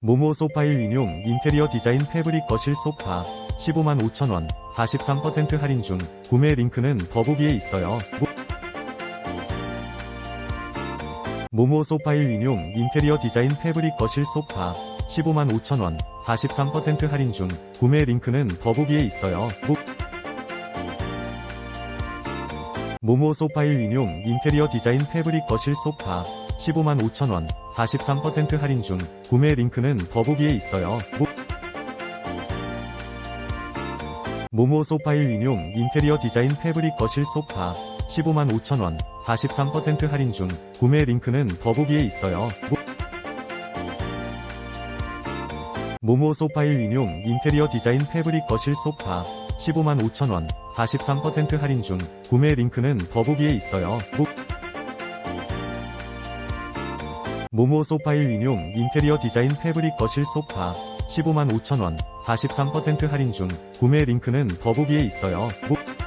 모모 소파일 인용 인테리어 디자인 패브릭 거실 소파 15만 5천원 43% 할인 중 구매 링크는 더보기에 있어요. 모- 모모 소파일 인용 인테리어 디자인 패브릭 거실 소파 15만 5천원 43% 할인 중 구매 링크는 더보기에 있어요. 모- 모모 소파일 인용 인테리어 디자인 패브릭 거실 소파 15만 5천원 43% 할인 중 구매 링크는 더보기에 있어요. 모- 모모 소파일 인용 인테리어 디자인 패브릭 거실 소파 15만 5천원 43% 할인 중 구매 링크는 더보기에 있어요. 모- 모모 소파일 인용 인테리어 디자인 패브릭 거실 소파. 15만 5천원. 43% 할인 중. 구매 링크는 더보기에 있어요. 모- 모모 소파일 인용 인테리어 디자인 패브릭 거실 소파. 15만 5천원. 43% 할인 중. 구매 링크는 더보기에 있어요. 모-